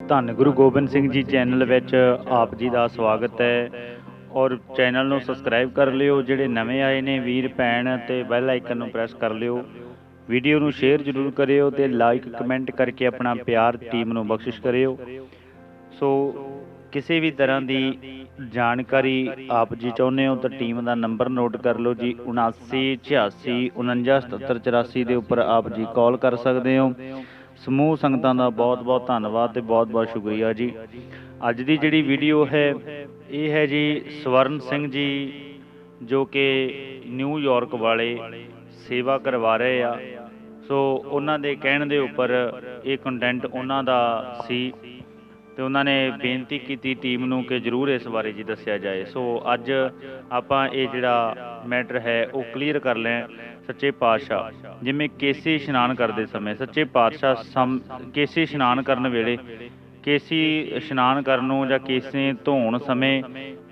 ਧੰਨ ਗੁਰੂ ਗੋਬਿੰਦ ਸਿੰਘ ਜੀ ਚੈਨਲ ਵਿੱਚ ਆਪ ਜੀ ਦਾ ਸਵਾਗਤ ਹੈ। ਔਰ ਚੈਨਲ ਨੂੰ ਸਬਸਕ੍ਰਾਈਬ ਕਰ ਲਿਓ, ਜਿਹੜੇ ਨਵੇਂ ਆਏ ਨੇ ਵੀਰ, ਭੈਣ ਤੇ ਬੈਲ ਆਈਕਨ ਨੂੰ ਪ੍ਰੈਸ ਕਰ ਲਿਓ। ਵੀਡੀਓ ਨੂੰ ਸ਼ੇਅਰ ਜ਼ਰੂਰ ਕਰਿਓ ਤੇ ਲਾਈਕ, ਕਮੈਂਟ ਕਰਕੇ ਆਪਣਾ ਪਿਆਰ ਟੀਮ ਨੂੰ ਬਖਸ਼ਿਸ਼ ਕਰਿਓ। ਸੋ ਕਿਸੇ ਵੀ ਤਰ੍ਹਾਂ ਦੀ ਜਾਣਕਾਰੀ ਆਪ ਜੀ ਚਾਹੁੰਦੇ ਹੋ ਤਾਂ ਟੀਮ ਦਾ ਨੰਬਰ ਨੋਟ ਕਰ ਲਓ ਜੀ 7986499784 ਦੇ ਉੱਪਰ ਆਪ ਜੀ ਕਾਲ ਕਰ ਸਕਦੇ ਹੋ। ਸਮੂਹ ਸੰਗਤਾਂ ਦਾ ਬਹੁਤ-ਬਹੁਤ ਧੰਨਵਾਦ ਤੇ ਬਹੁਤ-ਬਹੁਤ ਸ਼ੁਕਰੀਆ ਜੀ। ਅੱਜ ਦੀ ਜਿਹੜੀ ਵੀਡੀਓ ਹੈ, ਇਹ ਹੈ ਜੀ ਸਵਰਨ ਸਿੰਘ ਜੀ ਜੋ ਕਿ ਨਿਊਯਾਰਕ ਵਾਲੇ ਸੇਵਾ ਕਰਵਾ ਰਹੇ ਆ। ਸੋ ਉਹਨਾਂ ਦੇ ਕਹਿਣ ਦੇ ਉੱਪਰ ਇਹ ਕੰਟੈਂਟ ਉਹਨਾਂ ਦਾ ਸੀ। ਤੇ ਉਹਨਾਂ ਨੇ ਬੇਨਤੀ ਕੀਤੀ ਟੀਮ ਨੂੰ ਕਿ ਜਰੂਰ ਇਸ ਬਾਰੇ ਜੀ ਦੱਸਿਆ ਜਾਏ। ਸੋ ਅੱਜ ਆਪਾਂ ਇਹ ਜਿਹੜਾ ਮੈਟਰ ਹੈ, ਉਹ ਕਲੀਅਰ ਕਰ ਲੈ ਸੱਚੇ ਪਾਤਸ਼ਾਹ। ਜਿਵੇਂ ਕੇਸੀ ਇਸ਼ਨਾਨ ਕਰਦੇ ਸਮੇਂ, ਸੱਚੇ ਪਾਤਸ਼ਾਹ ਸਮ, ਕੇਸੀ ਇਸ਼ਨਾਨ ਕਰਨ ਵੇਲੇ, ਕੇਸੀ ਇਸ਼ਨਾਨ ਕਰਨ ਨੂੰ ਜਾਂ ਕੇਸੇ ਧੋਣ ਸਮੇਂ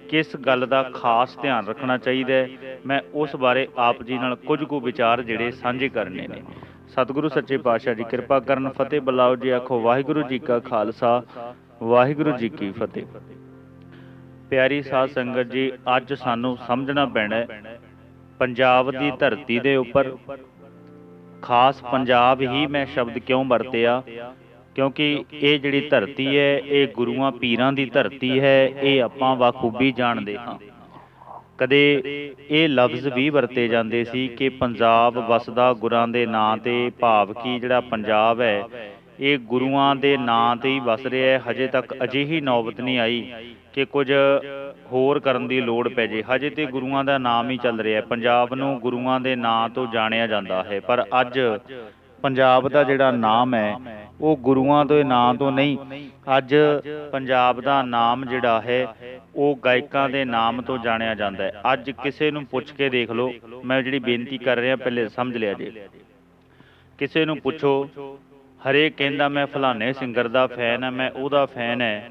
ਕਿਸ ਗੱਲ ਦਾ ਖਾਸ ਧਿਆਨ ਰੱਖਣਾ ਚਾਹੀਦਾ ਹੈ? ਮੈਂ ਉਸ ਬਾਰੇ ਆਪ ਜੀ ਨਾਲ ਕੁਝ ਕੁ ਵਿਚਾਰ ਜਿਹੜੇ ਸਾਂਝੇ ਕਰਨੇ ਨੇ। ਸਤਿਗੁਰੂ ਸੱਚੇ ਪਾਤਸ਼ਾਹ ਜੀ, ਕਿਰਪਾ ਕਰਨ, ਫਤਿਹ ਬੁਲਾਓ ਜੀ, ਆਖੋ ਵਾਹਿਗੁਰੂ ਜੀ ਕਾ ਖਾਲਸਾ। ਵਾਹਿਗੁਰੂ ਜੀ ਕੀ ਫਤਿਹ। ਪਿਆਰੀ ਸਾਧ ਸੰਗਤ ਜੀ ਅੱਜ ਸਾਨੂੰ ਸਮਝਣਾ ਪੈਣਾ ਹੈ ਪੰਜਾਬ ਦੀ ਧਰਤੀ ਦੇ ਉੱਪਰ। ਖਾਸ ਪੰਜਾਬ ਹੀ ਮੈਂ ਸ਼ਬਦ ਕਿਉਂ ਵਰਤਿਆ? ਕਿਉਂਕਿ ਇਹ ਜਿਹੜੀ ਧਰਤੀ ਹੈ ਇਹ ਗੁਰੂਆਂ ਪੀਰਾਂ ਦੀ ਧਰਤੀ ਹੈ ਇਹ ਆਪਾਂ ਬਾਖੂਬੀ ਜਾਣਦੇ ਹਾਂ। ਕਦੇ ਇਹ ਲਫ਼ਜ਼ ਵੀ ਵਰਤੇ ਜਾਂਦੇ ਸੀ ਕਿ ਪੰਜਾਬ ਵਸਦਾ ਗੁਰਾਂ ਦੇ ਨਾਂ ਤੇ ਭਾਵ ਕਿ ਜਿਹੜਾ ਪੰਜਾਬ ਹੈ ਇਹ ਗੁਰੂਆਂ ਦੇ ਨਾਂ ਤੇ ਹੀ ਵਸ ਰਿਹਾ ਹੈ। ਹਜੇ ਤੱਕ ਅਜਿਹੀ ਨੌਬਤ ਨਹੀਂ ਆਈ ਕਿ ਕੁਝ ਹੋਰ ਕਰਨ ਦੀ ਲੋੜ ਪੈ ਜੇ। ਹਜੇ ਤੇ ਗੁਰੂਆਂ ਦਾ ਨਾਮ ਹੀ ਚੱਲ ਰਿਹਾ ਹੈ। ਪੰਜਾਬ ਨੂੰ ਗੁਰੂਆਂ ਦੇ ਨਾਂ ਤੋਂ ਜਾਣਿਆ ਜਾਂਦਾ ਹੈ। ਪਰ ਅੱਜ ਪੰਜਾਬ ਦਾ ਜਿਹੜਾ ਨਾਮ ਹੈ, ਉਹ ਗੁਰੂਆਂ ਦੇ ਨਾਂ ਤੋਂ ਨਹੀਂ। ਅੱਜ ਪੰਜਾਬ ਦਾ ਨਾਮ ਜਿਹੜਾ ਹੈ, ਉਹ ਗਾਇਕਾਂ ਦੇ ਨਾਮ ਤੋਂ ਜਾਣਿਆ ਜਾਂਦਾ ਹੈ। ਅੱਜ ਕਿਸੇ ਨੂੰ ਪੁੱਛ ਕੇ ਦੇਖ ਲਓ। ਮੈਂ ਜਿਹੜੀ ਬੇਨਤੀ ਕਰ ਰਿਹਾ, ਪਹਿਲੇ ਸਮਝ ਲਿਆ ਜੇ। ਕਿਸੇ ਨੂੰ ਪੁੱਛੋ ਹਰੇਕ ਕਹਿੰਦਾ ਮੈਂ ਫਲਾਣੇ ਸਿੰਗਰ ਦਾ ਫੈਨ ਆ, ਮੈਂ ਉਹਦਾ ਫੈਨ ਹੈ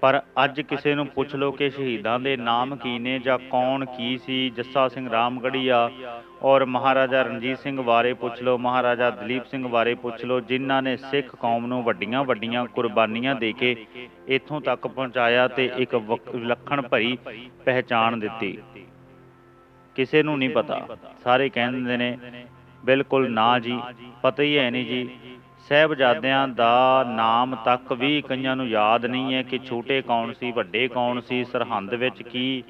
ਪਰ ਅੱਜ ਕਿਸੇ ਨੂੰ ਪੁੱਛ ਲਓ ਕਿ ਸ਼ਹੀਦਾਂ ਦੇ ਨਾਮ ਕੀ ਨੇ ਜਾਂ ਕੌਣ ਕੀ ਸੀ? ਜੱਸਾ ਸਿੰਘ ਰਾਮਗੜੀਆ ਔਰ ਮਹਾਰਾਜਾ ਰਣਜੀਤ ਸਿੰਘ ਬਾਰੇ ਪੁੱਛ ਲਓ, ਮਹਾਰਾਜਾ ਦਲੀਪ ਸਿੰਘ ਬਾਰੇ ਪੁੱਛ ਲਓ, ਜਿਨ੍ਹਾਂ ਨੇ ਸਿੱਖ ਕੌਮ ਨੂੰ ਵੱਡੀਆਂ ਵੱਡੀਆਂ ਕੁਰਬਾਨੀਆਂ ਦੇ ਕੇ ਇੱਥੋਂ ਤੱਕ ਪਹੁੰਚਾਇਆ ਤੇ ਇੱਕ ਵਕ- ਵਿਲੱਖਣ ਭਰੀ ਪਹਿਚਾਣ ਦਿੱਤੀ। ਕਿਸੇ ਨੂੰ ਨਹੀਂ ਪਤਾ। ਸਾਰੇ ਕਹਿੰਦੇ ਨੇ, ਬਿਲਕੁਲ ਨਾ ਜੀ, ਪਤਾ ਹੀ ਹੈ ਨਹੀਂ ਜੀ। ਸਹਿਬਜ਼ਾਦਿਆਂ ਦਾ ਨਾਮ ਤੱਕ ਵੀ ਕਈਆਂ ਨੂੰ ਯਾਦ ਨਹੀਂ ਹੈ ਕਿ ਛੋਟੇ ਕੌਣ ਸੀ, ਵੱਡੇ ਕੌਣ ਸੀ, ਸਰਹੰਦ ਵਿੱਚ ਕੀ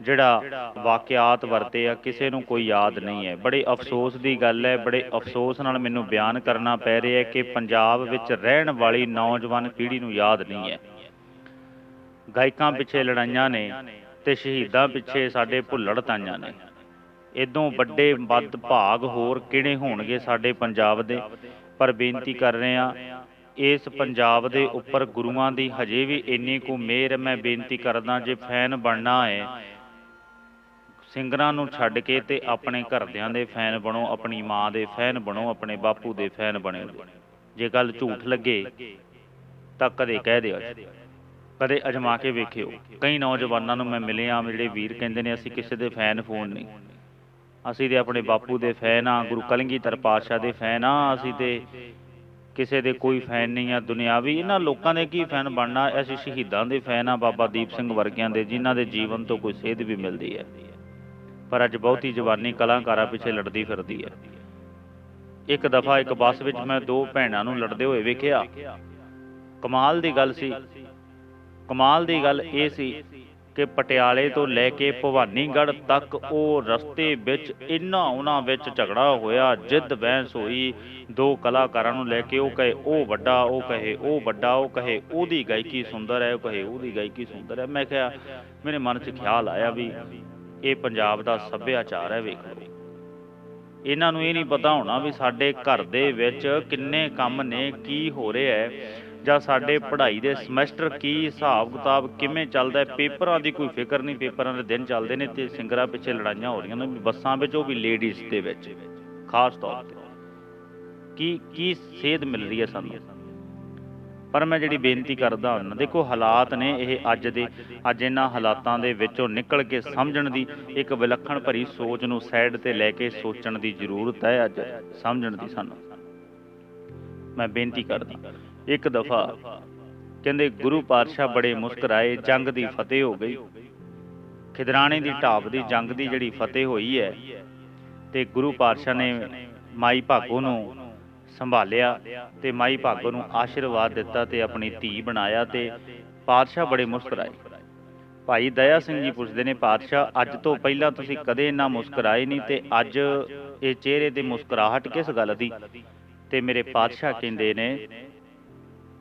ਜਿਹੜਾ ਵਾਕਿਆਤ ਵਰਤੇ ਆ, ਕਿਸੇ ਨੂੰ ਕੋਈ ਯਾਦ ਨਹੀਂ ਹੈ। ਬੜੇ ਅਫਸੋਸ ਦੀ ਗੱਲ ਹੈ, ਬੜੇ ਅਫਸੋਸ ਨਾਲ ਮੈਨੂੰ ਬਿਆਨ ਕਰਨਾ ਪੈ ਰਿਹਾ ਹੈ ਕਿ ਪੰਜਾਬ ਵਿੱਚ ਰਹਿਣ ਵਾਲੀ ਨੌਜਵਾਨ ਪੀੜ੍ਹੀ ਨੂੰ ਯਾਦ ਨਹੀਂ ਹੈ। ਗਾਇਕਾਂ ਪਿੱਛੇ ਲੜਾਈਆਂ ਨੇ ਤੇ ਸ਼ਹੀਦਾਂ ਪਿੱਛੇ ਸਾਡੇ ਭੁੱਲੜ ਤਾਈਆਂ ਨੇ। ਇਦੋਂ ਵੱਡੇ ਵੱਧ ਭਾਗ ਹੋਰ ਕਿਹੜੇ ਹੋਣਗੇ ਸਾਡੇ ਪੰਜਾਬ ਦੇ? ਪਰ ਬੇਨਤੀ ਕਰ ਰਹੇ ਆ ਇਸ ਪੰਜਾਬ ਦੇ ਉੱਪਰ ਗੁਰੂਆਂ ਦੀ ਹਜੇ ਵੀ ਇੰਨੀ ਕੁ ਮਿਹਰ ਮੈਂ ਬੇਨਤੀ ਕਰਦਾ ਜੇ ਫੈਨ ਬਣਨਾ ਹੈ, ਸਿੰਗਰਾਂ ਨੂੰ ਛੱਡ ਕੇ ਤੇ ਆਪਣੇ ਘਰਦਿਆਂ ਦੇ ਫੈਨ ਬਣੋ, ਆਪਣੀ ਮਾਂ ਦੇ ਫੈਨ ਬਣੋ, ਆਪਣੇ ਬਾਪੂ ਦੇ ਫੈਨ ਬਣੋ। ਜੇ ਗੱਲ ਝੂਠ ਲੱਗੇ, ਤਾਂ ਕਦੇ ਕਹਿ ਦਿਓ ਕਦੇ ਅਜਮਾ ਕੇ ਵੇਖਿਓ। ਕਈ ਨੌਜਵਾਨਾਂ ਨੂੰ ਮੈਂ ਮਿਲਿਆ, ਜਿਹੜੇ ਵੀਰ ਕਹਿੰਦੇ ਨੇ, ਅਸੀਂ ਕਿਸੇ ਦੇ ਫੈਨ ਫੋਨ ਨਹੀਂ। ਅਸੀਂ ਤੇ ਆਪਣੇ ਬਾਪੂ ਦੇ ਫੈਨ ਆ, ਗੁਰੂ ਕਲਗੀਧਰ ਪਾਤਸ਼ਾਹ ਦੇ ਫੈਨ ਆ, ਅਸੀਂ ਤੇ ਕਿਸੇ ਦੇ ਕੋਈ ਫੈਨ ਨਹੀਂ ਆ ਦੁਨਿਆਵੀ। ਇਹਨਾਂ ਲੋਕਾਂ ਦੇ ਕੀ ਫੈਨ ਬਣਨਾ? ਅਸੀਂ ਸ਼ਹੀਦਾਂ ਦੇ ਫੈਨ ਆ, ਬਾਬਾ ਦੀਪ ਸਿੰਘ ਵਰਗਿਆਂ ਦੇ, ਜਿਨ੍ਹਾਂ ਦੇ ਜੀਵਨ ਤੋਂ ਕੋਈ ਸੇਧ ਵੀ ਮਿਲਦੀ ਹੈ। ਪਰ ਅੱਜ ਬਹੁਤੀ ਜਵਾਨੀ ਕਲਾਕਾਰਾਂ ਪਿੱਛੇ ਲੜਦੀ ਫਿਰਦੀ ਹੈ। ਇੱਕ ਦਫਾ ਇੱਕ ਬੱਸ ਵਿੱਚ ਮੈਂ ਦੋ ਭੈਣਾਂ ਨੂੰ ਲੜਦੇ ਹੋਏ ਵੇਖਿਆ। ਕਮਾਲ ਦੀ ਗੱਲ ਸੀ। ਕਮਾਲ ਦੀ ਗੱਲ ਇਹ ਸੀ ਕਿ ਪਟਿਆਲੇ ਤੋਂ ਲੈ ਕੇ ਭਵਾਨੀਗੜ੍ਹ ਤੱਕ ਉਹ ਰਸਤੇ ਵਿੱਚ ਇੰਨਾ ਉਹਨਾਂ ਵਿੱਚ ਝਗੜਾ ਹੋਇਆ, ਜਿੱਦ ਬਹਿਸ ਹੋਈ। ਦੋ ਕਲਾਕਾਰਾਂ ਨੂੰ ਲੈ ਕੇ ਉਹ ਕਹੇ, ਉਹ ਵੱਡਾ, ਉਹ ਕਹੇ, ਉਹ ਵੱਡਾ, ਉਹ ਕਹੇ, ਉਹਦੀ ਗਾਇਕੀ ਸੁੰਦਰ ਹੈ, ਉਹ ਕਹੇ, ਉਹਦੀ ਗਾਇਕੀ ਸੁੰਦਰ ਹੈ। ਮੈਂ ਕਿਹਾ, ਮੇਰੇ ਮਨ 'ਚ ਖਿਆਲ ਆਇਆ ਵੀ ਇਹ ਪੰਜਾਬ ਦਾ ਸੱਭਿਆਚਾਰ ਹੈ, ਵੇਖ ਲਓ। ਇਹਨਾਂ ਨੂੰ ਇਹ ਨਹੀਂ ਪਤਾ ਹੋਣਾ ਵੀ ਸਾਡੇ ਘਰ ਦੇ ਵਿੱਚ ਕਿੰਨੇ ਕੰਮ ਨੇ, ਕੀ ਹੋ ਰਿਹਾ ਹੈ। ਜਾਂ ਸਾਡੇ ਪੜ੍ਹਾਈ ਦੇ ਸਮੈਸਟਰ ਕੀ ਹਿਸਾਬ ਕਿਤਾਬ ਕਿਵੇਂ ਚੱਲਦਾ ਪੇਪਰਾਂ ਦੀ ਕੋਈ ਫਿਕਰ ਨਹੀਂ, ਪੇਪਰਾਂ ਦੇ ਦਿਨ ਚੱਲਦੇ ਨੇ ਤੇ ਸਿੰਗਰਾਂ ਪਿੱਛੇ ਲੜਾਈਆਂ ਹੋ ਰਹੀਆਂ ਨੇ, ਬੱਸਾਂ ਵਿੱਚ ਉਹ ਵੀ ਲੇਡੀਜ਼ ਦੇ ਵਿੱਚ, ਖਾਸ ਤੌਰ ਤੇ। ਕੀ ਕੀ ਸੇਧ ਮਿਲ ਰਹੀ ਹੈ ਸਾਨੂੰ? ਪਰ ਮੈਂ ਜਿਹੜੀ ਬੇਨਤੀ ਕਰਦਾ ਹਾਂ ਦੇਖੋ ਹਾਲਾਤ ਨੇ ਇਹ ਅੱਜ ਦੇ, ਅੱਜ ਇਹਨਾਂ ਹਾਲਾਤਾਂ ਦੇ ਵਿੱਚੋਂ ਨਿਕਲ ਕੇ ਸਮਝਣ ਦੀ ਇੱਕ ਵਿਲੱਖਣ ਭਰੀ ਸੋਚ ਨੂੰ ਸਾਈਡ ਤੇ ਲੈ ਕੇ ਸੋਚਣ ਦੀ ਜ਼ਰੂਰਤ ਹੈ ਅੱਜ, ਸਮਝਣ ਦੀ ਸਾਨੂੰ। ਮੈਂ ਬੇਨਤੀ ਕਰਦਾ। ਇੱਕ ਦਫਾ ਕਹਿੰਦੇ ਗੁਰੂ ਪਾਤਸ਼ਾਹ ਬੜੇ ਮੁਸਕਰਾਏ, ਜੰਗ ਦੀ ਫਤਿਹ ਹੋ ਗਈ। ਖਿਦਰਾਣੇ ਦੀ ਢਾਬ ਦੀ ਜੰਗ ਦੀ ਜਿਹੜੀ ਫਤਿਹ ਹੋਈ ਹੈ ਤੇ ਗੁਰੂ ਪਾਤਸ਼ਾਹ ਨੇ ਮਾਈ ਭਾਗੋ ਨੂੰ ਸੰਭਾਲਿਆ ਤੇ ਮਾਈ ਭਾਗੋ ਨੂੰ ਆਸ਼ੀਰਵਾਦ ਦਿੱਤਾ ਤੇ ਆਪਣੀ ਧੀ ਬਣਾਇਆ ਤੇ ਪਾਤਸ਼ਾਹ ਬੜੇ ਮੁਸਕਰਾਏ। ਭਾਈ ਦਇਆ ਸਿੰਘ ਜੀ ਪੁੱਛਦੇ ਨੇ, ਪਾਤਸ਼ਾਹ, ਅੱਜ ਤੋਂ ਪਹਿਲਾਂ ਤੁਸੀਂ ਕਦੇ ਇੰਨਾ ਮੁਸਕਰਾਏ ਨਹੀਂ ਤੇ ਅੱਜ ਇਹ ਚਿਹਰੇ ਤੇ ਮੁਸਕਰਾਹਟ ਕਿਸ ਗੱਲ ਦੀ? ਤੇ ਮੇਰੇ ਪਾਤਸ਼ਾਹ ਕਹਿੰਦੇ ਨੇ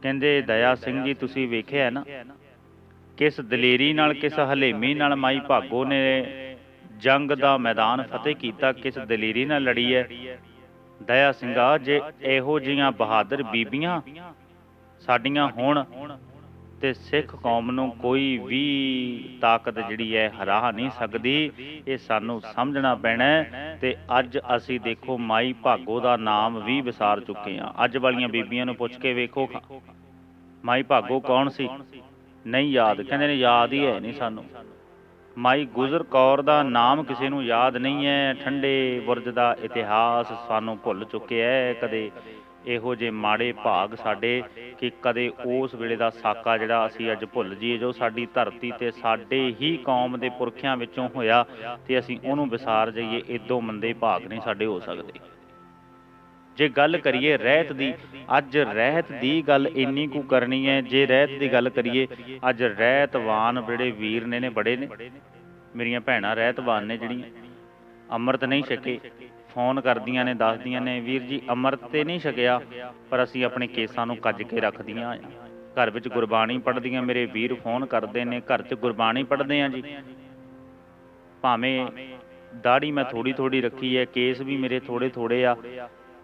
ਕਹਿੰਦੇ ਦਇਆ ਸਿੰਘ ਜੀ, ਤੁਸੀਂ ਵੇਖਿਆ ਨਾ? ਕਿਸ ਦਲੇਰੀ ਨਾਲ, ਕਿਸ ਹਲੇਮੀ ਨਾਲ ਮਾਈ ਭਾਗੋ ਨੇ ਜੰਗ ਦਾ ਮੈਦਾਨ ਫਤਿਹ ਕੀਤਾ, ਕਿਸ ਦਲੇਰੀ ਨਾਲ ਲੜੀ ਹੈ? ਦਇਆ ਸਿੰਘਾ ਜੇ ਇਹੋ ਜੀਆਂ ਬਹਾਦਰ ਬੀਬੀਆਂ ਸਾਡੀਆਂ ਹੋਣ ਤੇ ਸਿੱਖ ਕੌਮ ਨੂੰ ਕੋਈ ਵੀ ਤਾਕਤ ਜਿਹੜੀ ਹੈ ਹਰਾ ਨਹੀਂ ਸਕਦੀ। ਇਹ ਸਾਨੂੰ ਸਮਝਣਾ ਪੈਣਾ ਤੇ ਅੱਜ ਅਸੀਂ ਦੇਖੋ ਮਾਈ ਭਾਗੋ ਦਾ ਨਾਮ ਵੀ ਵਿਸਾਰ ਚੁੱਕੇ ਹਾਂ। ਅੱਜ ਵਾਲੀਆਂ ਬੀਬੀਆਂ ਨੂੰ ਪੁੱਛ ਕੇ ਵੇਖੋ ਮਾਈ ਭਾਗੋ ਕੌਣ ਸੀ? ਨਹੀਂ ਯਾਦ, ਕਹਿੰਦੇ ਨੇ ਯਾਦ ਹੀ ਹੈ ਨਹੀਂ ਸਾਨੂੰ। ਮਾਈ ਗੁਜਰ ਕੌਰ ਦਾ ਨਾਮ ਕਿਸੇ ਨੂੰ ਯਾਦ ਨਹੀਂ ਹੈ। ਠੰਡੇ ਬੁਰਜ ਦਾ ਇਤਿਹਾਸ ਸਾਨੂੰ ਭੁੱਲ ਚੁੱਕਿਆ ਹੈ ਕਦੇ। ਇਹੋ ਜਿਹੇ ਮਾੜੇ ਭਾਗ ਸਾਡੇ ਕਿ ਕਦੇ ਉਸ ਵੇਲੇ ਦਾ ਸਾਕਾ ਜਿਹੜਾ ਅਸੀਂ ਅੱਜ ਭੁੱਲ ਜਾਈਏ, ਜੋ ਸਾਡੀ ਧਰਤੀ ਤੇ ਸਾਡੇ ਹੀ ਕੌਮ ਦੇ ਪੁਰਖਿਆਂ ਵਿੱਚੋਂ ਹੋਇਆ ਤੇ ਅਸੀਂ ਉਹਨੂੰ ਵਿਸਾਰ ਜਾਈਏ ਇਦੋਂ ਮੰਦੇ ਭਾਗ ਨਹੀਂ ਸਾਡੇ ਹੋ ਸਕਦੇ। ਜੇ ਗੱਲ ਕਰੀਏ ਰਹਿਤ ਦੀ, ਅੱਜ ਰਹਿਤ ਦੀ ਗੱਲ ਇੰਨੀ ਕੁ ਕਰਨੀ ਹੈ, ਜੇ ਰਹਿਤ ਦੀ ਗੱਲ ਕਰੀਏ, ਅੱਜ ਰਹਿਤਵਾਨ ਜਿਹੜੇ ਵੀਰ ਨੇ ਨੇ, ਬੜੇ ਨੇ। ਮੇਰੀਆਂ ਭੈਣਾਂ ਰਹਿਤਵਾਨ ਨੇ ਜਿਹੜੀਆਂ, ਅੰਮ੍ਰਿਤ ਨਹੀਂ ਛਕੇ। ਫੋਨ ਕਰਦੀਆਂ ਨੇ, ਦੱਸਦੀਆਂ ਨੇ, ਵੀਰ ਜੀ, ਅੰਮ੍ਰਿਤ ਤੇ ਨਹੀਂ ਛਕਿਆ, ਪਰ ਅਸੀਂ ਆਪਣੇ ਕੇਸਾਂ ਨੂੰ ਕੱਜ ਕੇ ਰੱਖਦੀਆਂ ਆ। ਘਰ ਵਿੱਚ ਗੁਰਬਾਣੀ ਪੜ੍ਹਦੀਆਂ ਮੇਰੇ ਵੀਰ ਫੋਨ ਕਰਦੇ ਨੇ, ਘਰ 'ਚ ਗੁਰਬਾਣੀ ਪੜ੍ਹਦੇ ਆ ਜੀ। ਭਾਵੇਂ ਦਾੜੀ ਮੈਂ ਥੋੜੀ ਥੋੜੀ ਰੱਖੀ ਹੈ, ਕੇਸ ਵੀ ਮੇਰੇ ਥੋੜੇ ਥੋੜੇ ਆ।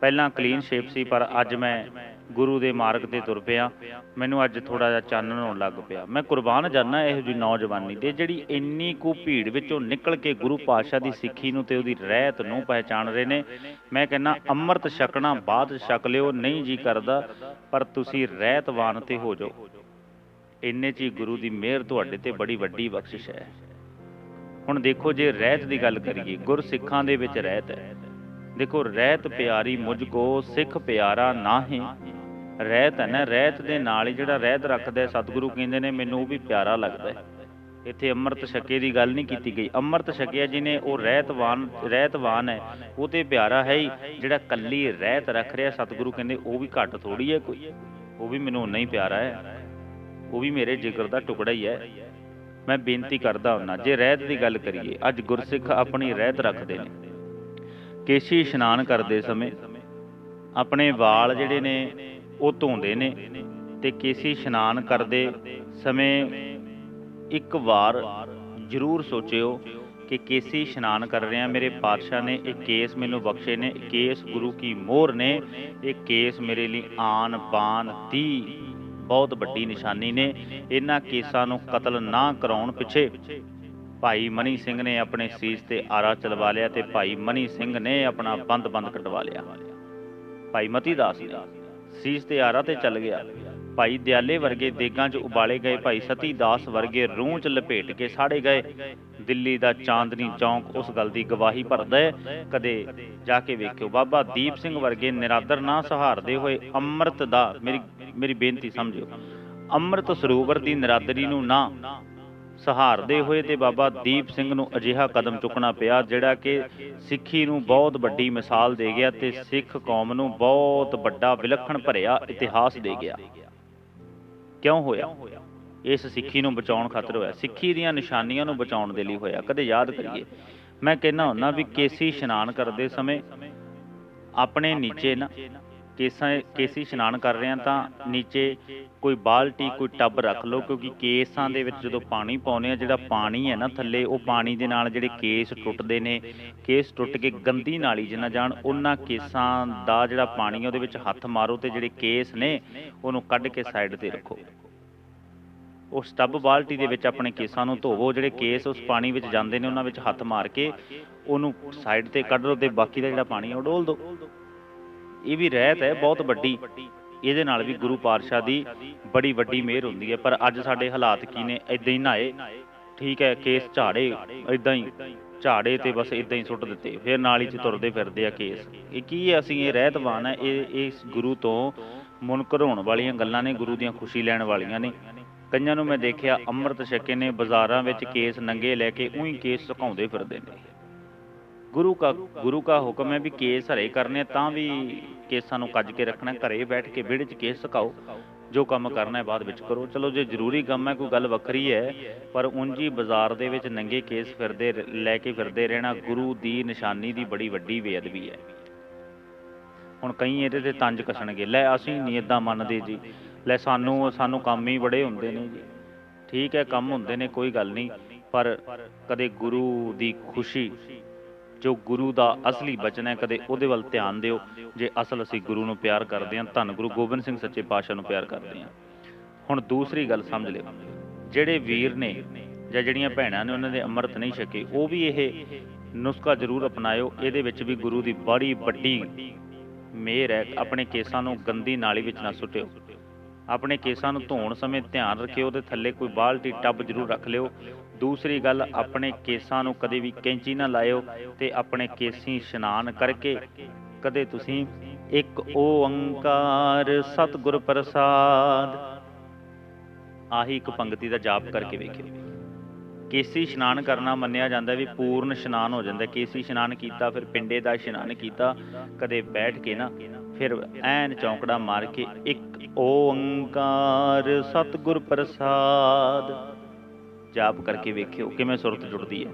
ਪਹਿਲਾਂ ਕਲੀਨ ਸ਼ੇਪ ਸੀ, ਪਰ ਅੱਜ ਮੈਂ ਗੁਰੂ ਦੇ ਮਾਰਗ ਤੇ ਤੁਰ ਪਿਆ। ਮੈਨੂੰ ਅੱਜ ਥੋੜਾ ਜਿਹਾ ਚਾਨਣ ਹੋਣ ਲੱਗ ਪਿਆ। ਮੈਂ ਕੁਰਬਾਨ ਜਾਨਾ ਇਹੋ ਜਿਹੀ ਨੌਜਵਾਨੀ ਤੇ ਜਿਹੜੀ ਇੰਨੀ ਕੁ ਭੀੜ ਵਿੱਚੋਂ ਨਿਕਲ ਕੇ ਗੁਰੂ ਪਾਤਸ਼ਾਹ ਦੀ ਸਿੱਖੀ ਨੂੰ ਤੇ ਉਹਦੀ ਰਹਿਤ ਨੂੰ ਪਹਿਚਾਣ ਰਹੇ ਨੇ। ਮੈਂ ਕਹਿੰਨਾ ਅੰਮ੍ਰਿਤ ਛਕਣਾ ਬਾਅਦ ਛਕ ਲਿਓ, ਨਹੀਂ ਜੀ ਕਰਦਾ, ਪਰ ਤੁਸੀਂ ਰਹਿਤਵਾਨ ਤੇ ਹੋ ਜਾਓ। ਇੰਨੇ ਚ ਹੀ ਗੁਰੂ ਦੀ ਮਿਹਰ ਤੁਹਾਡੇ ਤੇ ਬੜੀ ਵੱਡੀ ਬਖਸ਼ਿਸ਼ ਹੈ। ਹੁਣ ਦੇਖੋ ਜੇ ਰਹਿਤ ਦੀ ਗੱਲ ਕਰੀਏ, ਗੁਰ ਸਿੱਖਾਂ ਦੇ ਵਿੱਚ ਰਹਿਤ ਹੈ। ਦੇਖੋ, ਰਹਿਤ ਪਿਆਰੀ ਮੁਝ ਕੋ, ਸਿੱਖ ਪਿਆਰਾ ਨਾਹੀਂ। ਰਹਿਤ ਹੈ ਨਾ, ਰਹਿਤ ਦੇ ਨਾਲ ਹੀ ਜਿਹੜਾ ਰਹਿਤ ਰੱਖਦਾ ਸਤਿਗੁਰੂ ਕਹਿੰਦੇ ਨੇ, ਮੈਨੂੰ ਉਹ ਵੀ ਪਿਆਰਾ ਲੱਗਦਾ ਹੈ। ਇੱਥੇ ਅੰਮ੍ਰਿਤ ਛਕੇ ਦੀ ਗੱਲ ਨਹੀਂ ਕੀਤੀ ਗਈ। ਅੰਮ੍ਰਿਤ ਛਕਿਆ ਜਿਹਨੇ, ਉਹ ਰਹਿਤਵਾਨ ਰਹਿਤਵਾਨ ਹੈ। ਉਹ ਤੇ ਪਿਆਰਾ ਹੈ ਹੀ, ਜਿਹੜਾ ਕੱਲੀ ਰਹਿਤ ਰੱਖ ਰਿਹਾ, ਸਤਿਗੁਰੂ ਕਹਿੰਦੇ, ਉਹ ਵੀ ਘੱਟ ਥੋੜੀ ਹੈ ਕੋਈ। ਉਹ ਵੀ ਮੈਨੂੰ ਉਨਾ ਹੀ ਪਿਆਰਾ ਹੈ। ਉਹ ਵੀ ਮੇਰੇ ਜਿਗਰ ਦਾ ਟੁਕੜਾ ਹੀ ਹੈ। ਮੈਂ ਬੇਨਤੀ ਕਰਦਾ ਹੁੰਨਾ ਜੇ ਰਹਿਤ ਦੀ ਗੱਲ ਕਰੀਏ, ਅੱਜ ਗੁਰਸਿੱਖ ਆਪਣੀ ਰਹਿਤ ਰੱਖਦੇ ਨੇ। ਕੇਸ਼ੀ ਇਸ਼ਨਾਨ ਕਰਦੇ ਸਮੇਂ, ਆਪਣੇ ਵਾਲ ਜਿਹੜੇ ਨੇ ਉਹ ਧੋਂਦੇ ਨੇ ਤੇ ਕੇਸੀ ਇਸ਼ਨਾਨ ਕਰਦੇ ਸਮੇਂ ਇੱਕ ਵਾਰ ਜ਼ਰੂਰ ਸੋਚਿਓ ਕਿ ਕੇਸੀ ਇਸ਼ਨਾਨ ਕਰ ਰਿਹਾ। ਮੇਰੇ ਪਾਤਸ਼ਾਹ ਨੇ ਇਹ ਕੇਸ ਮੈਨੂੰ ਬਖਸ਼ੇ ਨੇ। ਇਹ ਕੇਸ ਗੁਰੂ ਕੀ ਮੋਹਰ ਨੇ। ਇਹ ਕੇਸ ਮੇਰੇ ਲਈ ਆਨ ਬਾਨ ਦੀ ਬਹੁਤ ਵੱਡੀ ਨਿਸ਼ਾਨੀ ਨੇ। ਇਹਨਾਂ ਕੇਸਾਂ ਨੂੰ ਕਤਲ ਨਾ ਕਰਾਉਣ ਪਿੱਛੇ ਭਾਈ ਮਨੀ ਸਿੰਘ ਨੇ ਆਪਣੇ ਸੀਸ ਤੇ ਆਰਾ ਚਲਵਾ ਲਿਆ ਤੇ ਭਾਈ ਮਨੀ ਸਿੰਘ ਨੇ ਆਪਣਾ ਬੰਦ ਬੰਦ ਕਟਵਾ ਲਿਆ। ਭਾਈ ਮਤੀ ਦਾਸ ਨੇ। ਸੀਸ ਤੇ ਆਰਾ ਤੇ ਚੱਲ ਗਿਆ। ਭਾਈ ਦਿਆਲੇ ਵਰਗੇ ਦੇਗਾਂ 'ਚ ਉਬਾਲੇ ਗਏ ਭਾਈ ਸਤੀ ਦਾਸ ਵਰਗੇ ਰੂਹ 'ਚ ਲਪੇਟ ਕੇ ਸਾੜੇ ਗਏ। ਦਿੱਲੀ ਦਾ ਚਾਂਦਨੀ ਚੌਂਕ ਉਸ ਗੱਲ ਦੀ ਗਵਾਹੀ ਭਰਦਾ ਹੈ। ਕਦੇ ਜਾ ਕੇ ਵੇਖਿਓ, ਬਾਬਾ ਦੀਪ ਸਿੰਘ ਵਰਗੇ ਨਿਰਾਦਰ ਨਾ ਸਹਾਰਦੇ ਹੋਏ ਅੰਮ੍ਰਿਤ ਦਾ, ਮੇਰੀ ਮੇਰੀ ਬੇਨਤੀ ਸਮਝਿਓ, ਅੰਮ੍ਰਿਤ ਸਰੋਵਰ ਦੀ ਨਿਰਾਦਰੀ ਨੂੰ ਨਾ ਸਹਾਰਦੇ ਹੋਏ ਤੇ ਬਾਬਾ ਦੀਪ ਸਿੰਘ ਨੂੰ ਅਜਿਹਾ ਕਦਮ ਚੁੱਕਣਾ ਪਿਆ, ਜਿਹੜਾ ਕਿ ਸਿੱਖੀ ਨੂੰ ਬਹੁਤ ਵੱਡੀ ਮਿਸਾਲ ਦੇ ਗਿਆ ਤੇ ਸਿੱਖ ਕੌਮ ਨੂੰ ਬਹੁਤ ਵੱਡਾ ਵਿਲੱਖਣ ਭਰਿਆ ਇਤਿਹਾਸ ਦੇ ਗਿਆ। ਕਿਉਂ ਹੋਇਆ? ਇਸ ਸਿੱਖੀ ਨੂੰ ਬਚਾਉਣ ਖਾਤਰ ਹੋਇਆ। ਸਿੱਖੀ ਦੀਆਂ ਨਿਸ਼ਾਨੀਆਂ ਨੂੰ ਬਚਾਉਣ ਦੇ ਲਈ ਹੋਇਆ। ਕਦੇ ਯਾਦ ਕਰੀਏ, ਮੈਂ ਕਹਿੰਦਾ ਹੁੰਨਾ ਵੀ ਕੇਸੀ ਇਸ਼ਨਾਨ ਕਰਦੇ ਸਮੇਂ ਆਪਣੇ ਨੀਚੇ ਨਾ ਕੇਸਾਂ ਕੇਸੀ ਇਸ਼ਨਾਨ ਕਰ ਰਹੇ ਆ ਤਾਂ ਨੀਚੇ ਕੋਈ ਬਾਲਟੀ, ਕੋਈ ਟੱਬ ਰੱਖ ਲਓ, ਕਿਉਂਕਿ ਕੇਸਾਂ ਦੇ ਵਿੱਚ ਜਦੋਂ ਪਾਣੀ ਪਾਉਂਦੇ ਆ ਜਿਹੜਾ ਪਾਣੀ ਹੈ ਨਾ ਥੱਲੇ, ਉਹ ਪਾਣੀ ਦੇ ਨਾਲ ਜਿਹੜੇ ਕੇਸ ਟੁੱਟਦੇ ਨੇ, ਕੇਸ ਟੁੱਟ ਕੇ ਗੰਦੀ ਨਾਲੀ ਜਿੰਨਾ ਜਾਣ, ਉਹਨਾਂ ਕੇਸਾਂ ਦਾ ਜਿਹੜਾ ਪਾਣੀ ਉਹਦੇ ਵਿੱਚ ਹੱਥ ਮਾਰੋ ਤੇ ਜਿਹੜੇ ਕੇਸ ਨੇ, ਉਹਨੂੰ ਕੱਢ ਕੇ ਸਾਈਡ ਤੇ ਰੱਖੋ। ਉਸ ਟੱਬ ਬਾਲਟੀ ਦੇ ਵਿੱਚ ਆਪਣੇ ਕੇਸਾਂ ਨੂੰ ਧੋਵੋ, ਜਿਹੜੇ ਕੇਸ ਉਸ ਪਾਣੀ ਵਿੱਚ ਜਾਂਦੇ ਨੇ, ਉਹਨਾਂ ਵਿੱਚ ਹੱਥ ਮਾਰ ਕੇ ਉਹਨੂੰ ਸਾਈਡ ਤੇ ਕੱਢ ਲਓ ਤੇ ਬਾਕੀ ਦਾ ਜਿਹੜਾ ਪਾਣੀ ਹੈ, ਉਹ ਡੋਲ ਦਿਓ। ਇਹ ਵੀ ਰਹਿਤ ਹੈ, ਬਹੁਤ ਵੱਡੀ। ਇਹਦੇ ਨਾਲ ਵੀ ਗੁਰੂ ਪਾਤਸ਼ਾਹ ਦੀ ਬੜੀ ਵੱਡੀ ਮਿਹਰ ਹੁੰਦੀ ਹੈ। ਪਰ ਅੱਜ ਸਾਡੇ ਹਾਲਾਤ ਕੀ ਨੇ? ਇਦਾਂ ਹੀ ਨਹਾਏ। ਠੀਕ ਹੈ, ਕੇਸ ਝਾੜੇ ਇਦਾਂ ਹੀ ਝਾੜੇ ਤੇ ਬਸ ਇਦਾਂ ਹੀ ਸੁੱਟ ਦਿੱਤੇ। ਫਿਰ ਨਾਲ ਹੀ ਚ ਤੁਰਦੇ ਫਿਰਦੇ ਆ ਕੇਸ। ਇਹ ਕੀ ਹੈ, ਅਸੀਂ ਇਹ ਰਹਿਤਵਾਨ ਹੈ ਇਹ ਇਸ ਗੁਰੂ ਤੋਂ ਮੁਨਕਰ ਹੋਣ ਵਾਲੀਆਂ ਗੱਲਾਂ ਨੇ, ਗੁਰੂ ਦੀਆਂ ਖੁਸ਼ੀ ਲੈਣ ਵਾਲੀਆਂ ਨੇ। ਕਈਆਂ ਨੂੰ ਮੈਂ ਦੇਖਿਆ, ਅੰਮ੍ਰਿਤ ਛਕੇ ਨੇ ਬਾਜ਼ਾਰਾਂ ਵਿੱਚ ਕੇਸ ਨੰਗੇ ਲੈ ਕੇ ਉਹੀ ਕੇਸ ਸੁਕਾਉਂਦੇ ਫਿਰਦੇ ਨੇ। ਗੁਰੂ ਕਾ ਗੁਰੂ ਕਾ ਹੁਕਮ ਹੈ ਵੀ ਕੇਸ ਹਰੇ ਕਰਨੇ, ਤਾਂ ਵੀ ਕੇਸਾਂ ਨੂੰ ਕੱਜ ਕੇ ਰੱਖਣਾ, ਘਰੇ ਬੈਠ ਕੇ ਵਿਹੜੇ 'ਚ ਕੇਸ ਸੁਕਾਓ, ਜੋ ਕੰਮ ਕਰਨਾ ਹੈ ਬਾਅਦ ਵਿੱਚ ਕਰੋ। ਚਲੋ ਜੇ ਜ਼ਰੂਰੀ ਕੰਮ ਹੈ, ਕੋਈ ਗੱਲ ਵੱਖਰੀ ਹੈ, ਪਰ ਉਂਝ ਹੀ ਬਾਜ਼ਾਰ ਦੇ ਵਿੱਚ ਨੰਗੇ ਕੇਸ ਫਿਰਦੇ ਲੈ ਕੇ ਫਿਰਦੇ ਰਹਿਣਾ ਗੁਰੂ ਦੀ ਨਿਸ਼ਾਨੀ ਦੀ ਬੜੀ ਵੱਡੀ ਬੇਅਦਬੀ ਹੈ। ਹੁਣ ਕਈ ਇਹਦੇ ਤੇ ਤੰਜ ਕੱਸਣਗੇ। ਲੈ ਅਸੀਂ ਨਹੀਂ ਇਦਾਂ ਮੰਨਦੇ ਜੀ। ਲੈ ਸਾਨੂੰ ਸਾਨੂੰ ਕੰਮ ਹੀ ਬੜੇ ਹੁੰਦੇ ਨੇ ਜੀ। ਠੀਕ ਹੈ, ਕੰਮ ਹੁੰਦੇ ਨੇ, ਕੋਈ ਗੱਲ ਨਹੀਂ। ਪਰ ਕਦੇ ਗੁਰੂ ਦੀ ਖੁਸ਼ੀ ਜੋ ਗੁਰੂ ਦਾ ਅਸਲੀ ਬਚਨ ਹੈ, ਕਦੇ ਉਹਦੇ ਵੱਲ ਧਿਆਨ ਦਿਓ। ਜੇ ਅਸਲ ਅਸੀਂ ਗੁਰੂ ਨੂੰ ਪਿਆਰ ਕਰਦੇ ਹਾਂ, ਧੰਨ ਗੁਰੂ ਗੋਬਿੰਦ ਸਿੰਘ ਸੱਚੇ ਪਾਤਸ਼ਾਹ ਨੂੰ ਪਿਆਰ ਕਰਦੇ ਹਾਂ। ਹੁਣ ਦੂਸਰੀ ਗੱਲ ਸਮਝ ਲਿਓ। ਜਿਹੜੇ ਵੀਰ ਨੇ ਜਾਂ ਜਿਹੜੀਆਂ ਭੈਣਾਂ ਨੇ, ਉਹਨਾਂ ਦੇ ਅੰਮ੍ਰਿਤ ਨਹੀਂ ਛਕੇ, ਉਹ ਵੀ ਇਹ ਨੁਸਖਾ ਜ਼ਰੂਰ ਅਪਣਾਇਓ। ਇਹਦੇ ਵਿੱਚ ਵੀ ਗੁਰੂ ਦੀ ਬੜੀ ਵੱਡੀ ਮਿਹਰ ਹੈ। ਆਪਣੇ ਕੇਸਾਂ ਨੂੰ ਗੰਦੀ ਨਾਲੀ ਵਿੱਚ ਨਾ ਸੁੱਟਿਓ। ਆਪਣੇ ਕੇਸਾਂ ਨੂੰ ਧੋਣ ਸਮੇਂ ਧਿਆਨ ਰੱਖਿਓ ਉਹਦੇ ਥੱਲੇ ਕੋਈ ਬਾਲਟੀ ਟੱਬ ਜ਼ਰੂਰ ਰੱਖ ਲਿਓ। ਦੂਸਰੀ ਗੱਲ, ਆਪਣੇ ਕੇਸਾਂ ਨੂੰ ਕਦੇ ਵੀ ਕੈਂਚੀ ਨਾ ਲਾਇਓ ਤੇ ਆਪਣੇ ਕੇਸੀ ਇਸ਼ਨਾਨ ਕਰਕੇ। ਕਦੇ ਤੁਸੀਂ ਇੱਕ ਓੰਕਾਰ ਸਤਿਗੁਰ ਪ੍ਰਸਾਦ, ਆਹੀ ਇੱਕ ਪੰਕਤੀ ਦਾ ਜਾਪ ਕਰਕੇ ਵੇਖਿਓ। ਕੇਸੀ ਇਸ਼ਨਾਨ ਕਰਨਾ ਮੰਨਿਆ ਜਾਂਦਾ ਵੀ ਪੂਰਨ ਇਸ਼ਨਾਨ ਹੋ ਜਾਂਦਾ। ਕੇਸੀ ਇਸ਼ਨਾਨ ਕੀਤਾ, ਫਿਰ ਪਿੰਡੇ ਦਾ ਇਸ਼ਨਾਨ ਕੀਤਾ, ਕਦੇ ਬੈਠ ਕੇ ਨਾ, ਫਿਰ ਐਨ ਚੌਂਕੜਾ ਮਾਰ ਕੇ ਇੱਕ ਓੰਕਾਰ ਸਤਿਗੁਰ ਪ੍ਰਸਾਦ। ਜਾਪ ਕਰਕੇ ਵੇਖਿਓ ਕਿਵੇਂ ਸੁਰਤ ਜੁੜਦੀ ਹੈ।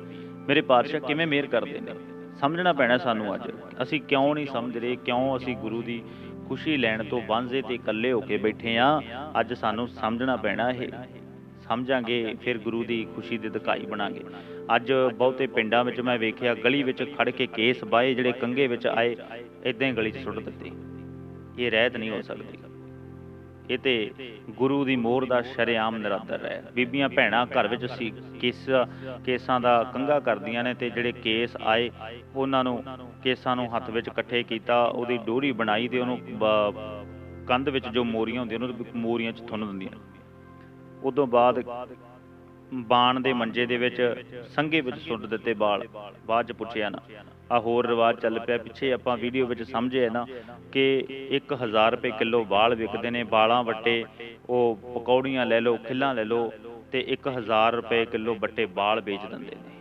ਮੇਰੇ ਪਾਤਸ਼ਾਹ ਕਿਵੇਂ ਮਿਹਰ ਕਰਦੇ ਨੇ। ਸਮਝਣਾ ਪੈਣਾ ਸਾਨੂੰ ਅੱਜ। ਅਸੀਂ ਕਿਉਂ ਨਹੀਂ ਸਮਝ ਰਹੇ, ਕਿਉਂ ਅਸੀਂ ਗੁਰੂ ਦੀ ਖੁਸ਼ੀ ਲੈਣ ਤੋਂ ਵਾਂਝੇ ਤੇ ਇਕੱਲੇ ਹੋ ਕੇ ਬੈਠੇ ਆ ਅੱਜ ਸਾਨੂੰ ਸਮਝਣਾ ਪੈਣਾ ਇਹ। ਸਮਝਾਂਗੇ, ਫਿਰ ਗੁਰੂ ਦੀ ਖੁਸ਼ੀ ਦੇ ਦਿਖਾਈ ਬਣਾਂਗੇ। ਅੱਜ ਬਹੁਤੇ ਪਿੰਡਾਂ ਵਿੱਚ ਮੈਂ ਵੇਖਿਆ, ਗਲੀ ਵਿੱਚ ਖੜ ਕੇ ਕੇਸ ਬਾਏ ਜਿਹੜੇ ਕੰਗੇ ਵਿੱਚ ਆਏ ਇਦਾਂ ਹੀ ਗਲੀ 'ਚ ਸੁੱਟ ਦਿੱਤੇ। ਇਹ ਰਹਿਤ ਨਹੀਂ ਹੋ ਸਕਦੀ। ਇਹ ਤੇ ਗੁਰੂ ਦੀ ਮੋਹਰ ਦਾ ਸ਼ਰੇਆਮ ਨਿਰਾਦਰ ਹੈ। ਬੀਬੀਆਂ ਭੈਣਾਂ ਘਰ ਵਿੱਚ ਸੀ, ਕੇਸ ਕੇਸਾਂ ਦਾ ਕੰਗਾ ਕਰਦੀਆਂ ਨੇ ਤੇ ਜਿਹੜੇ ਕੇਸ ਆਏ, ਉਹਨਾਂ ਨੂੰ, ਕੇਸਾਂ ਨੂੰ ਹੱਥ ਵਿੱਚ ਇਕੱਠੇ ਕੀਤਾ, ਉਹਦੀ ਡੋਰੀ ਬਣਾਈ ਤੇ ਉਹਨੂੰ ਬ- ਕੰਧ ਵਿੱਚ ਜੋ ਮੋਰੀਆਂ ਹੁੰਦੀਆਂ ਉਹਨੂੰ ਮੋਰੀਆਂ 'ਚ ਥੁੰਨ ਦਿੰਦੀਆਂ ਉਦੋਂ ਬਾਅਦ ਬਾਣ ਦੇ ਮੰਜੇ ਦੇ ਵਿੱਚ ਸੰਘੇ ਵਿੱਚ ਸੁੱਟ ਦਿੱਤੇ ਬਾਲ। ਬਾਅਦ ਚ ਪੁੱਛਿਆ ਨਾ। ਆ ਹੋਰ ਰਿਵਾਜ ਚੱਲ ਪਿਆ। ਪਿੱਛੇ ਆਪਾਂ ਵੀਡੀਓ ਵਿੱਚ ਸਮਝੇ ਨਾ ਕਿ 1000 ਰੁਪਏ ਕਿਲੋ ਬਾਲ ਵਿਕਦੇ ਨੇ। ਬਾਲਾਂ ਵੱਟੇ, ਉਹ ਪਕੌੜੀਆਂ ਲੈ ਲਓ, ਖਿੱਲਾਂ ਲੈ ਲਓ ਤੇ 1000 ਰੁਪਏ ਕਿਲੋ ਵੱਟੇ ਬਾਲ ਵੇਚ ਦਿੰਦੇ ਨੇ।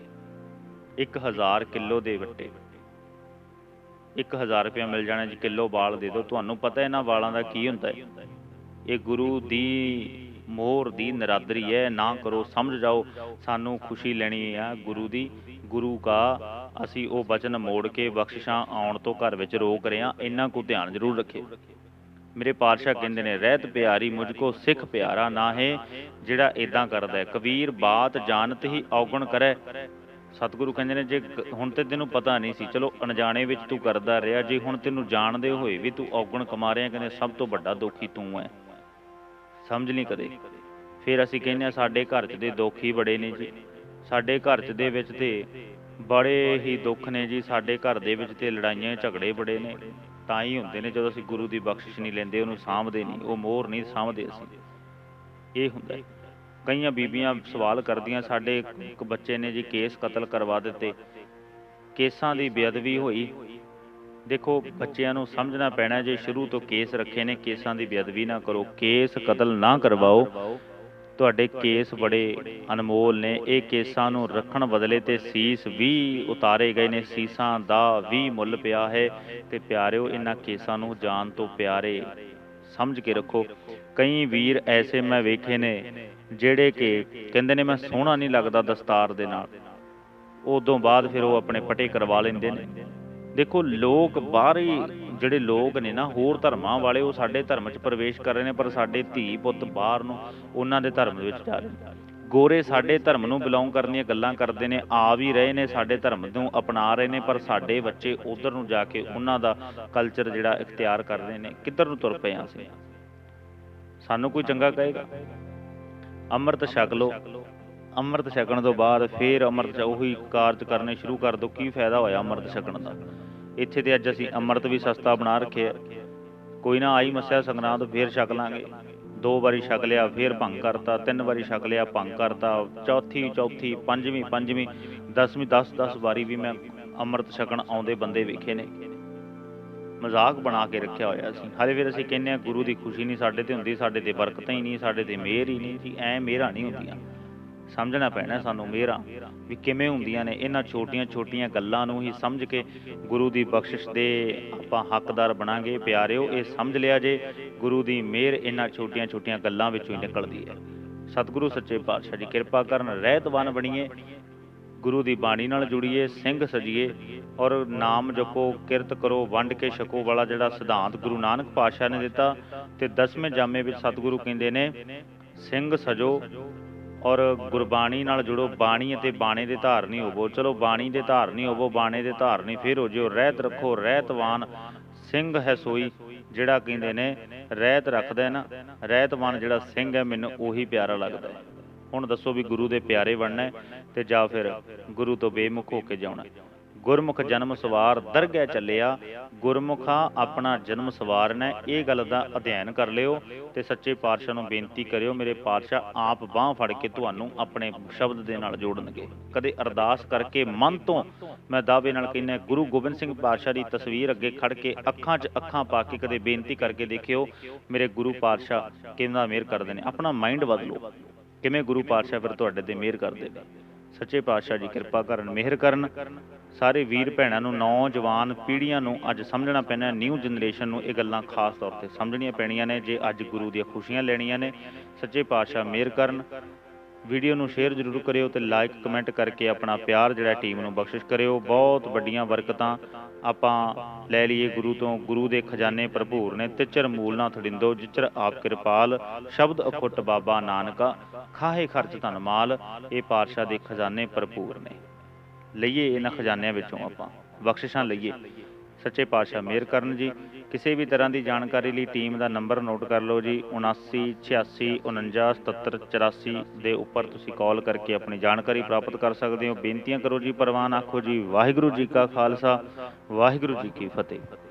1000 ਕਿਲੋ ਦੇ ਵੱਟੇ। 1000 ਰੁਪਏ ਮਿਲ ਜਾਣਾ ਜੀ ਕਿਲੋ ਬਾਲ ਦੇ ਦਿਓ। ਤੁਹਾਨੂੰ ਪਤਾ ਇਹਨਾਂ ਵਾਲਾਂ ਦਾ ਕੀ ਹੁੰਦਾ ਹੈ? ਇਹ ਗੁਰੂ ਦੀ ਮੋਹਰ ਦੀ ਨਰਾਦਰੀ ਹੈ। ਨਾ ਕਰੋ, ਸਮਝ ਜਾਓ, ਸਾਨੂੰ ਖੁਸ਼ੀ ਲੈਣੀ ਆ ਗੁਰੂ ਦੀ। ਗੁਰੂ ਕਾ, ਅਸੀਂ ਉਹ ਬਚਨ ਮੋੜ ਕੇ ਬਖਸ਼ਿਸ਼ਾਂ ਆਉਣ ਤੋਂ ਘਰ ਵਿੱਚ ਰੋਕ ਰਹੇ ਹਾਂ। ਇਹਨਾਂ ਕੋ ਧਿਆਨ ਜ਼ਰੂਰ ਰੱਖਿਓ। ਮੇਰੇ ਪਾਤਸ਼ਾਹ ਕਹਿੰਦੇ ਨੇ, ਰਹਿਤ ਪਿਆਰੀ ਮੁਝ ਕੋ ਸਿੱਖ ਪਿਆਰਾ ਨਾ ਹੈ ਜਿਹੜਾ ਇਦਾਂ ਕਰਦਾ ਕਬੀਰ ਬਾਤ ਜਾਣਤ ਹੀ ਔਗਣ ਕਰੈ। ਸਤਿਗੁਰੂ ਕਹਿੰਦੇ ਨੇ, ਜੇ ਹੁਣ ਤੇ ਤੈਨੂੰ ਪਤਾ ਨਹੀਂ ਸੀ, ਚਲੋ ਅਣਜਾਣੇ ਵਿੱਚ ਤੂੰ ਕਰਦਾ ਰਿਹਾ। ਜੇ ਹੁਣ ਤੈਨੂੰ ਜਾਣਦੇ ਹੋਏ ਵੀ ਤੂੰ ਔਗਣ ਕਮਾ ਰਿਹਾ ਕਹਿੰਦੇ ਸਭ ਤੋਂ ਵੱਡਾ ਦੁਖੀ ਤੂੰ ਹੈ। ਸਮਝ ਨਹੀਂ ਕਦੇ। ਫਿਰ ਅਸੀਂ ਕਹਿੰਦੇ ਆ ਸਾਡੇ ਘਰ 'ਚ ਦੇ ਦੁੱਖ ਹੀ ਬੜੇ ਨੇ ਜੀ। ਸਾਡੇ ਘਰ 'ਚ ਦੇ ਵਿੱਚ ਤੇ ਬੜੇ ਹੀ ਦੁੱਖ ਨੇ ਜੀ। ਸਾਡੇ ਘਰ ਦੇ ਵਿੱਚ ਤੇ ਲੜਾਈਆਂ ਝਗੜੇ ਬੜੇ ਨੇ। ਤਾਂ ਹੀ ਹੁੰਦੇ ਨੇ ਜਦੋਂ ਅਸੀਂ ਗੁਰੂ ਦੀ ਬਖਸ਼ਿਸ਼ ਨਹੀਂ ਲੈਂਦੇ ਉਹਨੂੰ ਸਾਂਭਦੇ ਨਹੀਂ। ਉਹ ਮੋਹਰ ਨਹੀਂ ਸਾਂਭਦੇ ਅਸੀਂ। ਇਹ ਹੁੰਦਾ ਹੈ। ਕਈਆਂ ਬੀਬੀਆਂ ਸਵਾਲ ਕਰਦੀਆਂ ਸਾਡੇ ਇੱਕ ਬੱਚੇ ਨੇ ਜੀ ਕੇਸ ਕਤਲ ਕਰਵਾ ਦਿੱਤੇ। ਕੇਸਾਂ ਦੀ ਬੇਅਦਬੀ ਹੋਈ। ਦੇਖੋ, ਬੱਚਿਆਂ ਨੂੰ ਸਮਝਣਾ ਪੈਣਾ ਜੇ ਸ਼ੁਰੂ ਤੋਂ ਕੇਸ ਰੱਖੇ ਨੇ, ਕੇਸਾਂ ਦੀ ਬੇਅਦਬੀ ਨਾ ਕਰੋ, ਕੇਸ ਕਤਲ ਨਾ ਕਰਵਾਓ। ਤੁਹਾਡੇ ਕੇਸ ਬੜੇ ਅਨਮੋਲ ਨੇ, ਇਹ ਕੇਸਾਂ ਨੂੰ ਰੱਖਣ ਬਦਲੇ ਤੇ ਸੀਸ ਵੀ ਉਤਾਰੇ ਗਏ ਨੇ, ਸੀਸਾਂ ਦਾ ਵੀ ਮੁੱਲ ਪਿਆ ਹੈ ਤੇ ਪਿਆਰਿਓ, ਇਹਨਾਂ ਕੇਸਾਂ ਨੂੰ ਜਾਣ ਤੋਂ ਪਿਆਰੇ ਸਮਝ ਕੇ ਰੱਖੋ। ਕਈ ਵੀਰ ਐਸੇ ਮੈਂ ਵੇਖੇ ਨੇ, ਜਿਹੜੇ ਕਿ ਕਹਿੰਦੇ ਨੇ, ਮੈਂ ਸੋਹਣਾ ਨਹੀਂ ਲੱਗਦਾ ਦਸਤਾਰ ਦੇ ਨਾਲ। ਉਦੋਂ ਬਾਅਦ ਫਿਰ ਉਹ ਆਪਣੇ ਪਟੇ ਕਰਵਾ ਲੈਂਦੇ ਨੇ। ਦੇਖੋ, ਲੋਕ ਬਾਹਰੀ ਜਿਹੜੇ ਲੋਕ ਨੇ ਨਾ, ਹੋਰ ਧਰਮਾਂ ਵਾਲੇ ਉਹ ਸਾਡੇ ਧਰਮ 'ਚ ਪ੍ਰਵੇਸ਼ ਕਰ ਰਹੇ ਨੇ, ਪਰ ਸਾਡੇ ਧੀ ਪੁੱਤ ਬਾਹਰ ਨੂੰ ਉਹਨਾਂ ਦੇ ਧਰਮ ਦੇ ਵਿੱਚ ਜਾ ਰਹੇ ਨੇ। ਗੋਰੇ ਸਾਡੇ ਧਰਮ ਨੂੰ ਬਿਲੋਂਗ ਕਰਨ ਦੀਆਂ ਗੱਲਾਂ ਕਰਦੇ ਨੇ, ਆ ਵੀ ਰਹੇ ਨੇ, ਸਾਡੇ ਧਰਮ ਨੂੰ ਅਪਣਾ ਰਹੇ ਨੇ, ਪਰ ਸਾਡੇ ਬੱਚੇ ਉਧਰ ਨੂੰ ਜਾ ਕੇ ਉਹਨਾਂ ਦਾ ਕਲਚਰ ਜਿਹੜਾ ਇਖਤਿਆਰ ਕਰ ਰਹੇ ਨੇ। ਕਿੱਧਰ ਨੂੰ ਤੁਰ ਪਏ ਹਾਂ ਅਸੀਂ? ਸਾਨੂੰ ਕੋਈ ਚੰਗਾ ਕਹੇਗਾ? ਅੰਮ੍ਰਿਤ ਛਕ ਲਓ। ਅੰਮ੍ਰਿਤ ਛਕਣ ਤੋਂ ਬਾਅਦ ਫੇਰ ਅੰਮ੍ਰਿਤ ਛ- ਉਹੀ ਕਾਰਜ ਕਰਨੇ ਸ਼ੁਰੂ ਕਰ ਦਿਓ ਕੀ ਫਾਇਦਾ ਹੋਇਆ ਅੰਮ੍ਰਿਤ ਛਕਣ ਦਾ? ਇੱਥੇ ਤੇ ਅੱਜ ਅਸੀਂ ਅੰਮ੍ਰਿਤ ਵੀ ਸਸਤਾ ਬਣਾ ਰੱਖਿਆ। ਕੋਈ ਨਾ ਆਈ ਮੱਸਿਆ ਸੰਗਰਾਂਦ, ਫੇਰ ਛਕ ਲਾਂਗੇ। ਦੋ ਵਾਰੀ ਛਕ ਲਿਆ, ਫੇਰ ਭੰਗ ਕਰਤਾ, ਤਿੰਨ ਵਾਰੀ ਛਕ ਲਿਆ, ਭੰਗ ਕਰਤਾ, ਚੌਥੀ ਚੌਥੀ, ਪੰਜਵੀਂ ਪੰਜਵੀਂ, ਦਸਵੀਂ 10 10 ਵਾਰੀ ਵੀ ਮੈਂ ਅੰਮ੍ਰਿਤ ਛਕਣ ਆਉਂਦੇ ਬੰਦੇ ਵੇਖੇ ਨੇ। ਮਜ਼ਾਕ ਬਣਾ ਕੇ ਰੱਖਿਆ ਹੋਇਆ ਸੀ। ਹਾਲੇ ਫਿਰ ਅਸੀਂ ਕਹਿੰਦੇ ਆ ਗੁਰੂ ਦੀ ਖੁਸ਼ੀ ਨਹੀਂ ਸਾਡੇ ਤੇ ਹੁੰਦੀ, ਸਾਡੇ ਤੇ ਬਰਕਤਾਂ ਹੀ ਨਹੀਂ, ਸਾਡੇ ਤੇ ਮਿਹਰ ਹੀ ਨਹੀਂ ਜੀ ਐ ਮਿਹਰਾਂ ਨਹੀਂ ਹੁੰਦੀਆਂ। ਸਮਝਣਾ ਪੈਣਾ ਸਾਨੂੰ ਮਿਹਰਾਂ ਵੀ ਕਿਵੇਂ ਹੁੰਦੀਆਂ ਨੇ, ਇਹਨਾਂ ਛੋਟੀਆਂ-ਛੋਟੀਆਂ ਗੱਲਾਂ ਨੂੰ ਹੀ ਸਮਝ ਕੇ ਗੁਰੂ ਦੀ ਬਖਸ਼ਿਸ਼ ਦੇ ਆਪਾਂ ਹੱਕਦਾਰ ਬਣਾਂਗੇ। ਪਿਆਰਿਓ, ਇਹ ਸਮਝ ਲਿਆ ਜੇ, ਗੁਰੂ ਦੀ ਮਿਹਰ ਇਹਨਾਂ ਛੋਟੀਆਂ-ਛੋਟੀਆਂ ਗੱਲਾਂ ਵਿੱਚੋਂ ਹੀ ਨਿਕਲਦੀ ਹੈ। ਸਤਿਗੁਰੂ ਸੱਚੇ ਪਾਤਸ਼ਾਹ ਜੀ ਕਿਰਪਾ ਕਰਨ, ਰਹਿਤਵਾਨ ਬਣੀਏ, ਗੁਰੂ ਦੀ ਬਾਣੀ ਨਾਲ ਜੁੜੀਏ, ਸਿੰਘ ਸਜੀਏ, ਔਰ ਨਾਮ ਜਪੋ, ਕਿਰਤ ਕਰੋ, ਵੰਡ ਕੇ ਛਕੋ ਵਾਲਾ ਜਿਹੜਾ ਸਿਧਾਂਤ ਗੁਰੂ ਨਾਨਕ ਪਾਤਸ਼ਾਹ ਨੇ ਦਿੱਤਾ, ਤੇ ਦਸਵੇਂ ਜਾਮੇ ਵਿੱਚ ਸਤਿਗੁਰੂ ਕਹਿੰਦੇ ਨੇ, ਸਿੰਘ ਸਜੋ ਔਰ ਗੁਰਬਾਣੀ ਨਾਲ ਜੁੜੋ, ਬਾਣੀ ਅਤੇ ਬਾਣੇ ਦੇ ਧਾਰਨੀ ਹੋਵੋ। ਚਲੋ, ਬਾਣੀ ਦੇ ਧਾਰਨੀ ਹੋਵੋ, ਬਾਣੇ ਦੇ ਧਾਰਨੀ ਫਿਰ ਹੋ ਜਿਓ ਰਹਿਤ ਰੱਖੋ ਰਹਿਤਵਾਨ ਸਿੰਘ ਹੈ ਸੋਈ, ਜਿਹੜਾ ਕਹਿੰਦੇ ਨੇ, ਰਹਿਤ ਰੱਖਦਾ ਨਾ ਰਹਿਤਵਾਨ ਜਿਹੜਾ ਸਿੰਘ ਹੈ, ਮੈਨੂੰ ਉਹੀ ਪਿਆਰਾ ਲੱਗਦਾ ਹੁਣ ਦੱਸੋ ਵੀ ਗੁਰੂ ਦੇ ਪਿਆਰੇ ਬਣਨਾ ਹੈ ਤੇ ਜਾਂ ਫਿਰ ਗੁਰੂ ਤੋਂ ਬੇਮੁਖ ਹੋ ਕੇ ਜਾਣਾ ਗੁਰਮੁਖ ਜਨਮ ਸਵਾਰ ਦਰਗਹਿ ਚੱਲਿਆ। ਗੁਰਮੁਖਾ ਆਪਣਾ ਜਨਮ ਸਵਾਰਨਾ ਹੈ। ਇਹ ਗੱਲ ਦਾ ਅਧਿਐਨ ਕਰ ਲਿਓ ਤੇ ਸੱਚੇ ਪਾਤਸ਼ਾਹ ਨੂੰ ਬੇਨਤੀ ਕਰਿਓ, ਮੇਰੇ ਪਾਤਸ਼ਾਹ ਆਪ ਬਾਹ ਫੜ ਕੇ ਤੁਹਾਨੂੰ ਆਪਣੇ ਸ਼ਬਦ ਦੇ ਨਾਲ ਜੋੜਨਗੇ। ਕਦੇ ਅਰਦਾਸ ਕਰਕੇ ਮਨ ਤੋਂ ਮੈਂ ਦਾਅਵੇ ਨਾਲ ਕਹਿੰਦਾ, ਗੁਰੂ ਗੋਬਿੰਦ ਸਿੰਘ ਪਾਤਸ਼ਾਹ ਦੀ ਤਸਵੀਰ ਅੱਗੇ ਖੜ ਕੇ ਅੱਖਾਂ 'ਚ ਅੱਖਾਂ ਪਾ ਕੇ ਕਦੇ ਬੇਨਤੀ ਕਰਕੇ ਦੇਖਿਓ, ਮੇਰੇ ਗੁਰੂ ਪਾਤਸ਼ਾਹ ਕਿੰਨਾ ਮਿਹਰ ਕਰਦੇ ਨੇ। ਆਪਣਾ ਮਾਈਂਡ ਬਦਲੋ। ਕਿਵੇਂ ਗੁਰੂ ਪਾਤਸ਼ਾਹ ਫਿਰ ਤੁਹਾਡੇ ਤੇ ਮਿਹਰ ਕਰਦੇ ਨੇ? ਸੱਚੇ ਪਾਤਸ਼ਾਹ ਜੀ, ਕਿਰਪਾ ਕਰਨ, ਮਿਹਰ ਕਰਨ। ਸਾਰੇ ਵੀਰ ਭੈਣਾਂ ਨੂੰ, ਨੌਜਵਾਨ ਪੀੜ੍ਹੀਆਂ ਨੂੰ ਅੱਜ ਸਮਝਣਾ ਪੈਣਾ ਨਿਊ ਜਨਰੇਸ਼ਨ ਨੂੰ ਇਹ ਗੱਲਾਂ ਖਾਸ ਤੌਰ ਤੇ ਸਮਝਣੀਆਂ ਪੈਣੀਆਂ ਨੇ, ਜੇ ਅੱਜ ਗੁਰੂ ਦੀਆਂ ਖੁਸ਼ੀਆਂ ਲੈਣੀਆਂ ਨੇ, ਸੱਚੇ ਪਾਤਸ਼ਾਹ ਮਿਹਰ ਕਰਨ ਵੀਡੀਓ ਨੂੰ ਸ਼ੇਅਰ ਜ਼ਰੂਰ ਕਰਿਓ ਤੇ ਲਾਈਕ ਕਮੈਂਟ ਕਰਕੇ ਆਪਣਾ ਪਿਆਰ ਜਿਹੜਾ ਟੀਮ ਨੂੰ ਬਖਸ਼ਿਸ਼ ਕਰਿਓ। ਬਹੁਤ ਵੱਡੀਆਂ ਬਰਕਤਾਂ ਆਪਾਂ ਲੈ ਲਈਏ ਗੁਰੂ ਤੋਂ। ਗੁਰੂ ਦੇ ਖਜ਼ਾਨੇ ਭਰਪੂਰ ਨੇ। ਤਿਚਰ ਮੂਲ ਨਾ ਥੜਿੰਦੋ, ਜਿਚਰ ਆਪ ਕਿਰਪਾਲ, ਸ਼ਬਦ ਅਖੁੱਟ ਬਾਬਾ ਨਾਨਕਾ, ਖਾਹੇ ਖਰਚ ਧਨ ਮਾਲ, ਇਹ ਪਾਤਸ਼ਾਹ ਦੇ ਖਜ਼ਾਨੇ ਭਰਪੂਰ ਨੇ। ਲਈਏ ਇਹਨਾਂ ਖਜ਼ਾਨਿਆਂ ਵਿੱਚੋਂ ਆਪਾਂ। ਬਖਸ਼ਿਸ਼ਾਂ ਲਈਏ। ਸੱਚੇ ਪਾਤਸ਼ਾਹ ਮਿਹਰ ਕਰਨ ਜੀ। ਕਿਸੇ ਵੀ ਤਰ੍ਹਾਂ ਦੀ ਜਾਣਕਾਰੀ ਲਈ ਟੀਮ ਦਾ ਨੰਬਰ ਨੋਟ ਕਰ ਲਓ ਜੀ 79 86 49 77 84 ਦੇ ਉੱਪਰ ਤੁਸੀਂ ਕਾਲ ਕਰਕੇ ਆਪਣੀ ਜਾਣਕਾਰੀ ਪ੍ਰਾਪਤ ਕਰ ਸਕਦੇ ਹੋ। ਬੇਨਤੀਆਂ ਕਰੋ ਜੀ, ਪ੍ਰਵਾਨ ਆਖੋ ਜੀ, ਵਾਹਿਗੁਰੂ ਜੀ ਕਾ ਖਾਲਸਾ, ਵਾਹਿਗੁਰੂ ਜੀ ਕੀ ਫਤਿਹ।